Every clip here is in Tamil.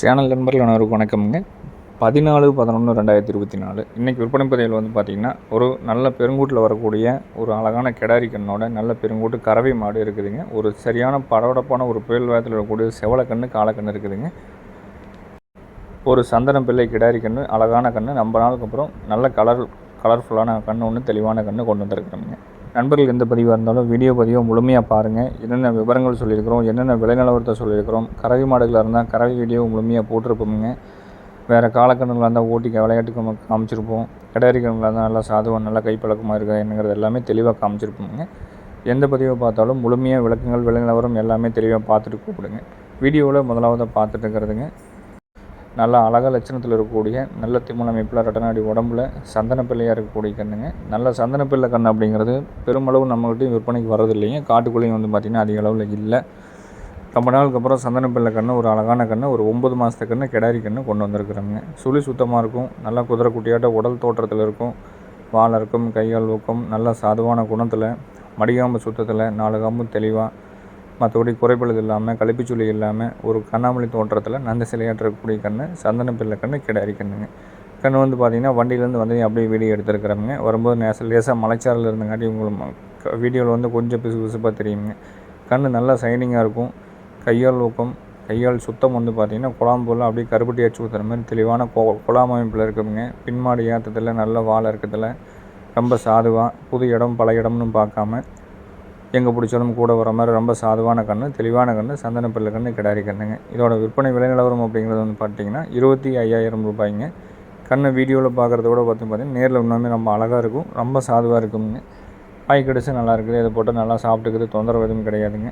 சேனல் நண்பர்கள் அனைவருக்கும் வணக்கம்ங்க. பதினாலு பதினொன்று ரெண்டாயிரத்தி இருபத்தி நாலு இன்றைக்கி விற்பனை பதிவில் வந்து பார்த்திங்கன்னா ஒரு நல்ல பெருங்கூட்டில் வரக்கூடிய ஒரு அழகான கெடாரி கண்ணோட நல்ல பெருங்கூட்டு கறவை மாடு இருக்குதுங்க. ஒரு சரியான படபடப்பான ஒரு புயல் வேகத்தில் இருக்கக்கூடிய செவலக்கண்ணு காலக்கண்ணு இருக்குதுங்க. ஒரு சந்தன பிள்ளை கிடாரி கண்ணு அழகான கண்ணு நம்ம நாளுக்கு அப்புறம் நல்ல கலர் கலர்ஃபுல்லான கண்ணு ஒன்று தெளிவான கண்ணு கொண்டு வந்திருக்கிறோங்க நண்பர்கள் எந்த பதிவாக இருந்தாலும் வீடியோ பதிவை முழுமையாக பாருங்கள். என்னென்ன விவரங்கள் சொல்லியிருக்கிறோம் என்னென்ன விலை நிலவரத்தை சொல்லியிருக்கிறோம் கறவை மாடுகளாக இருந்தால் கறவை வீடியோ முழுமையாக போட்டிருப்போமுங்க. வேறு காலக்கணங்களாக இருந்தால் ஓட்டி விளையாட்டுக்கு காமிச்சிருப்போம். கடையறிக்கணங்களாக இருந்தால் நல்லா சாதுவாக நல்லா கைப்பழக்கமாக இருக்கா என்னங்கிறது எல்லாமே தெளிவாக காமிச்சிருப்போமுங்க. எந்த பதிவை பார்த்தாலும் முழுமையாக விளக்கங்கள் விலை நிலவரம் எல்லாமே தெளிவாக பார்த்துட்டு கூப்பிடுங்க. வீடியோவில் முதலாவதாக பார்த்துட்டு இருக்கிறதுங்க நல்ல அழகாக லட்சணத்தில் இருக்கக்கூடிய நல்ல திமுன அமைப்பில் ரெட்டநாடி உடம்புல சந்தன பிள்ளையாக இருக்கக்கூடிய கண்ணுங்க. நல்ல சந்தன பிள்ளை கண் அப்படிங்கிறது பெருமளவு நம்மகிட்டையும் விற்பனைக்கு வர்றது இல்லைங்க காட்டுக்குள்ளேயும் வந்து பார்த்திங்கன்னா அதிக அளவில் இல்லை. ரொம்ப நாளுக்கு அப்புறம் சந்தன பிள்ளை கன்று ஒரு அழகான கன்று ஒரு ஒம்பது மாதத்து கன்று கிடாரி கன்று கொண்டு வந்திருக்கிறோங்க. சுழி சுத்தமாக இருக்கும் நல்லா குதிரை குட்டியாட்ட உடல் தோற்றத்தில் இருக்கும் வாழ இருக்கும் கைகால் ஊக்கம் நல்ல சாதுவான குணத்தில் மடிகாம்பு சுத்தத்தில் நாலு காம்பு தெளிவாக மற்றபடி குறைபழுது இல்லாமல் கழிப்புச்சுளி இல்லாமல் ஒரு கண்ணாமொழி தோற்றத்தில் நந்த சிலையாற்றக்கூடிய கண்ணு சந்தன பிள்ளை கண்ணு கிடாரி கண்ணுங்க. கண்ணு வந்து பார்த்திங்கன்னா வண்டியிலேருந்து வந்து அப்படியே வீடியோ எடுத்துருக்குறவங்க. வரும்போது நேச லேசாக மலைச்சாரில் இருந்தங்காட்டி உங்களுக்கு வீடியோவில் வந்து கொஞ்சம் பிசு பிசுப்பாக தெரியுங்க. கண் நல்லா சைனிங்காக இருக்கும். கையால் ஊக்கம் கையால் சுத்தம் வந்து பார்த்திங்கன்னா குழாம்புல அப்படியே கருப்பட்டி அடிச்சு ஊற்றுற மாதிரி தெளிவான கொ குழாம் அமைப்பில் இருக்குதுங்க. பின்மாடி ஏற்றத்தில் நல்ல வாழை இருக்கிறதுல ரொம்ப சாதுவாக புது இடம் பல இடம்னு பார்க்காம எங்கே பிடிச்சாலும் கூட வர மாதிரி ரொம்ப சாதுவான கன்று தெளிவான கன்று சந்தன பிள்ளை கன்று கிடாரி கண்ணுங்க இதோட விற்பனை விலை நிலவரம் அப்படிங்கிறது வந்து பார்த்திங்கன்னா இருபத்தி ஐயாயிரம் ரூபாய்ங்க. கண்ணை வீடியோவில் பார்க்குறத விட பார்த்து பார்த்தீங்கன்னா நேரில் இன்னுமே ரொம்ப அழகாக இருக்கும் ரொம்ப சாதுவாக இருக்குங்க காய் கிடச்சி நல்லா இருக்குது இதை போட்டு நல்லா சாப்பிட்டுக்குது தொந்தரவு எதுவும் கிடையாதுங்க.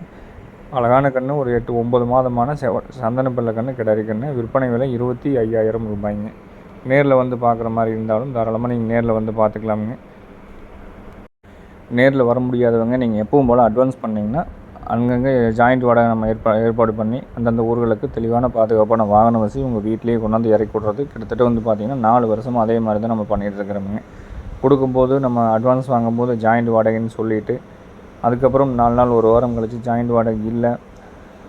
அழகான கன்று ஒரு எட்டு ஒம்பது மாதமான செவ சந்தன பிள்ளை கன்று கிடாரி கன்று விற்பனை விலை இருபத்தி ஐயாயிரம் ரூபாய்ங்க. நேரில் வந்து பார்க்குற மாதிரி இருந்தாலும் தாராளமாக நீங்கள் நேரில் வந்து பார்த்துக்கலாமுங்க நேரில் வர முடியாதவங்க நீங்கள் எப்பவும் போல் அட்வான்ஸ் பண்ணிங்கன்னா அங்கங்கே ஜாயிண்ட் வாடகை நம்ம ஏற்பா ஏற்பாடு பண்ணி அந்தந்த ஊர்களுக்கு தெளிவான பாதுகாப்பான வாகன வசதி உங்கள் வீட்டிலேயே கொண்டாந்து இறக்கி விட்றது. கிட்டத்தட்ட வந்து பார்த்திங்கன்னா நாலு வருஷமாக அதே மாதிரி தான் நம்ம பண்ணிகிட்டு இருக்கிறோமுங்க. கொடுக்கும்போது நம்ம அட்வான்ஸ் வாங்கும்போது ஜாயிண்ட் வாடகைன்னு சொல்லிவிட்டு அதுக்கப்புறம் நாலு நாள் ஒரு வாரம் கழித்து ஜாயிண்ட் வாடகை இல்லை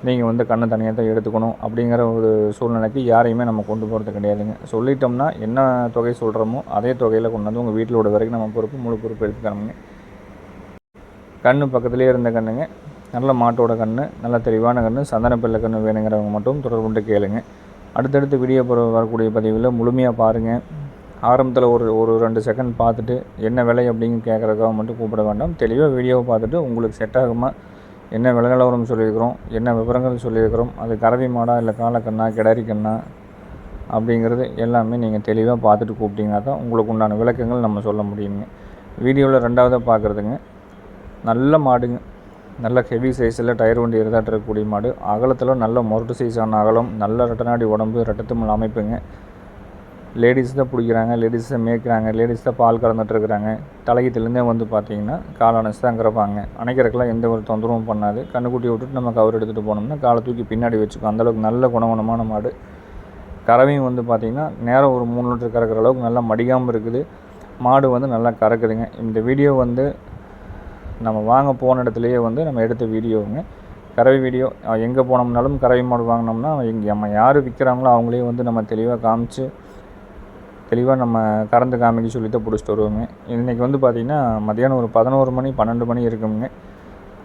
நீங்கள் வந்து கண்ணை தனியாக தான் எடுத்துக்கணும் அப்படிங்கிற ஒரு சூழ்நிலைக்கு யாரையுமே நம்ம கொண்டு போகிறது கிடையாதுங்க. சொல்லிட்டோம்னா என்ன தொகை சொல்கிறோமோ அதே தொகையில் கொண்டு வந்து உங்கள் வீட்டில் வரைக்கும் நம்ம பொறுப்பு முழு பொறுப்பு எடுத்துக்கிறோமுங்க. கண்ணு பக்கத்துலேயே இருந்த கண்ணுங்க. நல்ல மாட்டோட கண் நல்ல தெளிவான கண் சந்தன பிள்ளை கண் வேணுங்கிறவங்க மட்டும் தொடர்பு கொண்டு கேளுங்க. அடுத்தடுத்து வீடியோ போகிற வரக்கூடிய பதிவில் முழுமையாக பாருங்கள் ஆரம்பத்தில் ஒரு ஒரு ரெண்டு செகண்ட் பார்த்துட்டு என்ன விலை அப்படின்னு கேட்குறதுக்காக மட்டும் கூப்பிட வேண்டாம். தெளிவாக வீடியோவை பார்த்துட்டு உங்களுக்கு செட் ஆகுமா என்ன விலை நிலவரம் சொல்லியிருக்கிறோம் என்ன விவரங்கள் சொல்லியிருக்கிறோம் அது கரவி மாடா இல்லை காலக்கண்ணா கிடாரி கண்ணா அப்படிங்கிறது எல்லாமே நீங்கள் தெளிவாக பார்த்துட்டு கூப்பிட்டீங்கன்னா தான் உங்களுக்கு உண்டான விளக்கங்கள் நம்ம சொல்ல முடியுங்க. வீடியோவில் ரெண்டாவதாக பார்க்குறதுங்க. நல்ல மாடுங்க. நல்ல ஹெவி சைஸில் டயர் வண்டி இருந்தாட்டு இருக்கக்கூடிய மாடு. அகலத்தில் நல்ல மொரட்டு சைஸான அகலம் நல்ல ரெட்டநாடி உடம்பு ரெட்டத்தமிழ் அமைப்புங்க. லேடிஸ் தான் பிடிக்கிறாங்க லேடிஸ் தான் மேய்க்கிறாங்க லேடிஸ் தான் பால் கறந்துட்டுருக்குறாங்க தலையத்துலேருந்தே வந்து பார்த்தீங்கன்னா கால் அணைச்சி தான் கறப்பாங்க அணைக்கிறக்கெல்லாம் எந்த ஒரு தொந்தரவும் பண்ணாது. கண்ணுக்குட்டி விட்டுட்டு நம்ம கவர் எடுத்துகிட்டு போனோம்னா காலை தூக்கி பின்னாடி வச்சுக்கோ அந்தளவுக்கு நல்ல குணகுணமான மாடு. கறவையும் வந்து பார்த்திங்கன்னா நேரம் ஒரு மூணு லிட்டர் கறக்கிற அளவுக்கு நல்லா மடிக்காமல் இருக்குது. மாடு வந்து நல்லா கறக்குதுங்க. இந்த வீடியோ வந்து நம்ம வாங்க போன இடத்துலையே வந்து நம்ம எடுத்த வீடியோவுங்க கறவை வீடியோ. எங்கே போனோம்னாலும் கறவை மாடு வாங்கினோம்னா இங்கே நம்ம யார் விற்கிறாங்களோ அவங்களே வந்து நம்ம தெளிவாக காமிச்சு தெளிவாக நம்ம கறந்து காமிக்க சொல்லி தான் பிடிச்சிட்டு வருவோங்க. இன்றைக்கி வந்து பார்த்திங்கன்னா மதியானம் ஒரு பதினோரு மணி பன்னெண்டு மணி இருக்குங்க.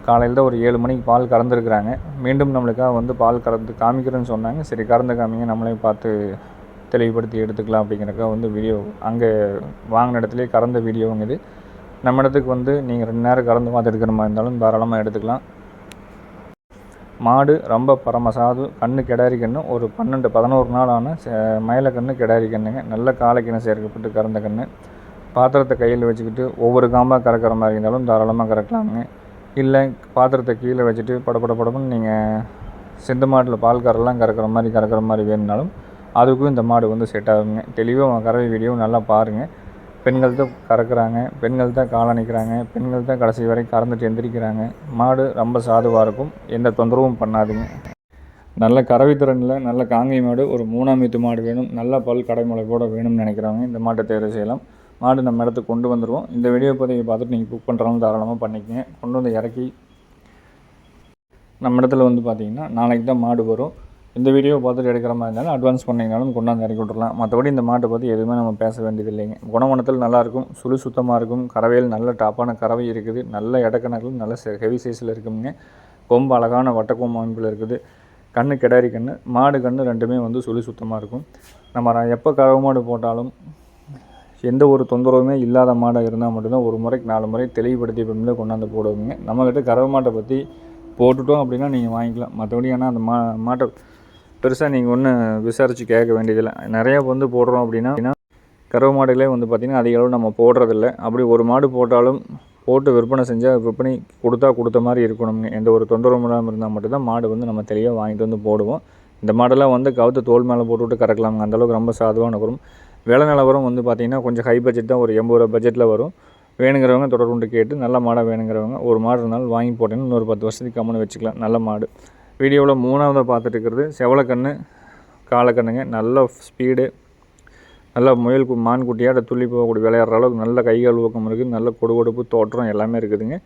காலையில் தான் ஒரு ஏழு மணிக்கு பால் கறந்துருக்குறாங்க. மீண்டும் நம்மளுக்காக வந்து பால் கறந்து காமிக்கிறேன்னு சொன்னாங்க. சரி கறந்து காமிங்க நம்மளே பார்த்து தெளிவுபடுத்தி எடுத்துக்கலாம் அப்படிங்கிறக்காக வந்து வீடியோ அங்கே வாங்கின இடத்துலேயே கறந்த வீடியோங்க இது. நம்ம இடத்துக்கு வந்து நீங்கள் ரெண்டு நேரம் கறந்து பார்த்து எடுக்கிற மாதிரி இருந்தாலும் தாராளமாக எடுத்துக்கலாம். மாடு ரொம்ப பரமசாது கண்ணு கிடாரி கண்ணு ஒரு பன்னெண்டு பதினோரு நாள் ஆன மயில கண்ணு கிடாரி கண்ணுங்க நல்ல காலைக்கிணை சேர்க்கப்பட்டு கறந்த கண்ணு. பாத்திரத்தை கையில் வச்சுக்கிட்டு ஒவ்வொரு காம்பாக கறக்கிற மாதிரி இருந்தாலும் தாராளமாக கறக்கலாமுங்க. இல்லை பாத்திரத்தை கீழே வச்சுட்டு படப்பட படப்புன்னு நீங்கள் சிந்து மாட்டில் பால் கறலாம் கறக்கிற மாதிரி கறக்கிற மாதிரி வேணுனாலும் அதுக்கும் இந்த மாடு வந்து செட் ஆகுங்க. தெளிவாக கறவை வீடியோ நல்லா பாருங்கள் பெண்கள் தான் கறக்குறாங்க பெண்கள் தான் காலணிக்கிறாங்க பெண்கள் தான் கடைசி வரை கறந்துட்டு எந்திரிக்கிறாங்க. மாடு ரொம்ப சாதுவாக இருக்கும் எந்த தொந்தரவும் பண்ணாதுங்க. நல்ல கறவைத்திறனில் நல்ல காங்கை மாடு ஒரு மூணாம் வீத்து மாடு வேணும் நல்ல பல் கடைமுறை கூட வேணும்னு நினைக்கிறவங்க இந்த மாட்டை தேர்வு செய்யலாம். மாடு நம்ம இடத்துக்கு கொண்டு வந்துடுவோம் இந்த வீடியோ பதிவை பார்த்துட்டு நீங்கள் புக் பண்ணுறாலும் தாராளமாக பண்ணிக்கங்க. கொண்டு வந்து இறக்கி நம்ம இடத்துல வந்து பார்த்திங்கன்னா நாளைக்கு தான் மாடு வரும். இந்த வீடியோ பார்த்துட்டு எடுக்கிற மாதிரி இருந்தாலும் அட்வான்ஸ் பண்ணிங்கனாலும் கொண்டாந்து இறக்கி விட்றலாம் மற்றபடி இந்த மாட்டை பற்றி எதுவுமே நம்ம பேச வேண்டியது இல்லைங்க குணமணத்தில் நல்லாயிருக்கும் சுழி சுத்தமாக இருக்கும் கறவையில் நல்ல டாப்பான கறவை இருக்குது நல்ல இடக்கணக்கில் நல்ல ஹெவி சைஸில் இருக்குங்க. கொம்பு அழகான வட்டக்கொம்பு அமைப்பில் இருக்குது. கண்ணு கிடாரி கண்ணு மாடு கண்ணு ரெண்டுமே வந்து சுழி சுத்தமாக இருக்கும். நம்ம எப்போ கறவை மாடு போட்டாலும் எந்த ஒரு தொந்தரவுமே இல்லாத மாடாக இருந்தால் மட்டும்தான் ஒரு முறைக்கு நாலு முறை தெளிவுபடுத்தி பின்பு கொண்டாந்து போடுவோங்க. நம்மக்கிட்ட கறவை மாட்டை பற்றி போட்டுட்டோம் அப்படின்னா நீங்கள் வாங்கிக்கலாம். மற்றபடி ஆனால் அந்த மா மாட்டை பெருசாக நீங்கள் ஒன்றும் விசாரித்து கேட்க வேண்டியதில்லை. நிறையா வந்து போடுறோம் அப்படின்னா அப்படின்னா கறவை மாடுகளே வந்து பார்த்திங்கன்னா அதிக அளவு நம்ம போடுறதில்ல. அப்படி ஒரு மாடு போட்டாலும் போட்டு விற்பனை செஞ்சால் விற்பனை கொடுத்தா கொடுத்த மாதிரி இருக்கணுங்க எந்த ஒரு தொந்தரவும் இல்லாமல் இருந்தால் மட்டும்தான் மாடு வந்து நம்ம தெளிவாக வாங்கிட்டு வந்து போடுவோம். இந்த மாடெல்லாம் வந்து கவுத்து தோல் மேலே போட்டுவிட்டு கறக்கலாங்க அந்தளவுக்கு ரொம்ப சாதுவான வரும் விலை நிலவரம் வந்து பார்த்திங்கன்னா கொஞ்சம் ஹை பட்ஜெட் தான் ஒரு எண்பது ரூபா பட்ஜெட்டில் வரும். வேணுங்கிறவங்க தொடர்புண்டு கேட்டு நல்ல மாடாக வேணுங்கிறவங்க ஒரு மாடு இருந்தாலும் வாங்கி போட்டேன்னு இன்னொரு பத்து வருஷத்துக்கு கம்முன்னு வச்சுக்கலாம். நல்ல மாடு. வீடியோவில் மூணாவதாக பார்த்துட்டு இருக்கிறது. செவலக்கண்ணு காலக்கண்ணுங்க. நல்ல ஸ்பீடு நல்ல முயல் மான் குட்டியாட்ட துள்ளி போகக்கூடிய விளையாடுற அளவுக்கு நல்ல கைகால் ஊக்கம் இருக்குது நல்ல கொடுகொடுப்பு தோற்றம் எல்லாமே இருக்குதுங்க.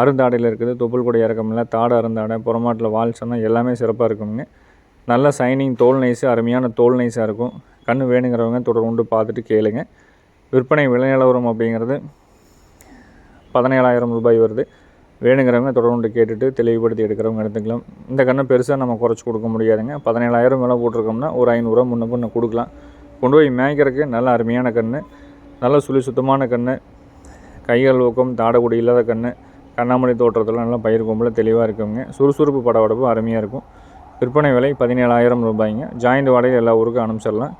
அருந்தாடையில் இருக்குது. தொப்புள் கொடி இறக்கம் இல்லை தாடை அருந்தாடை புறமாட்டில் வால் சன்னம் எல்லாமே சிறப்பாக இருக்குங்க. நல்ல சைனிங் தோல் நைஸு அருமையான தோல் நைஸாக இருக்கும். கண்ணு வேணுங்கிறவங்க தொடர்ந்து பார்த்துட்டு கேளுங்க. விற்பனை விலை நிலவரம் அப்படிங்கிறது பதினேழாயிரம் ரூபாய் வருது. வேணுங்கிறவங்க தொடர்ந்து கேட்டுட்டு தெளிவுபடுத்தி எடுக்கிறவங்க எடுத்துக்கலாம். இந்த கண்ணை பெருசாக நம்ம குறைச்சி கொடுக்க முடியாதுங்க. பதினேழாயிரம் மேலே போட்டிருக்கோம்னா ஒரு ஐநூறுரூவா முன்ன பின்ன கொடுக்கலாம். கொண்டு போய் மேய்க்கிறதுக்கு நல்ல அருமையான கன்று நல்ல சுழி சுத்தமான கன்று கைகள் ஊக்கம் தாடகுடி இல்லாத கன்று கண்ணாமணி தோற்றத்தில் நல்லா பயிர் கொம்பில் தெளிவாக இருக்குங்க. சுறுசுறுப்பு படவடப்பும் அருமையாக இருக்கும். விற்பனை விலை பதினேழாயிரம் ரூபாய்ங்க. ஜாயிண்ட் வாடகை எல்லா ஊருக்கும் அனுப்பிச்சிடலாம்.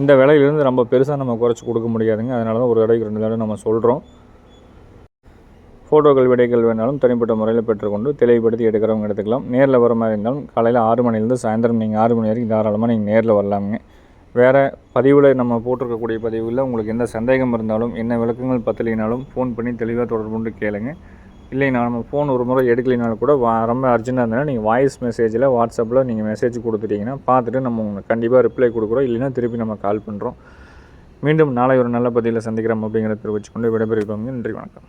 இந்த விலையிலேருந்து ரொம்ப பெருசாக நம்ம குறைச்சி கொடுக்க முடியாதுங்க. அதனால தான் ஒரு தடவைக்கு ரெண்டு தடவை நம்ம சொல்கிறோம் ஃபோட்டோக்கள் விடைகள் வேணாலும் தனிப்பட்ட முறையில் பெற்றுக்கொண்டு தெளிவுபடுத்தி எடுக்கிறவங்க எடுத்துக்கலாம். நேரில் வர மாதிரி இருந்தாலும் காலையில் ஆறு மணிலேருந்து சாயந்தரம் நீங்கள் ஆறு மணி வரைக்கும் தாராளமாக நீங்கள் நேரில் வரலாமுங்க. வேறு பதிவில் நம்ம போட்டிருக்கக்கூடிய பதிவில் உங்களுக்கு எந்த சந்தேகம் இருந்தாலும் என்ன விளக்கங்கள் பத்தலைனாலும் ஃபோன் பண்ணி தெளிவாக தொடர்பு கொண்டு கேளுங்க. இல்லைனா நம்ம ஃபோன் ஒரு முறை எடுக்கலைனாலும் கூட வா ரொம்ப அர்ஜென்ட்டாக இருந்தாலும் நீங்கள் வாய்ஸ் மெசேஜில் வாட்ஸ்அப்பில் நீங்கள் மெசேஜ் கொடுத்துட்டிங்கன்னா பார்த்துட்டு நம்ம உங்களுக்கு கண்டிப்பாக ரிப்ளை கொடுக்குறோம். இல்லைன்னா திருப்பி நம்ம கால் பண்ணுறோம் மீண்டும் நாளை ஒரு நல்ல பதிவில் சந்திக்கிறோம் அப்படிங்கிறத தெரிவிச்சுக்கொண்டு விடைபெறுகிறோம் நன்றி வணக்கம்.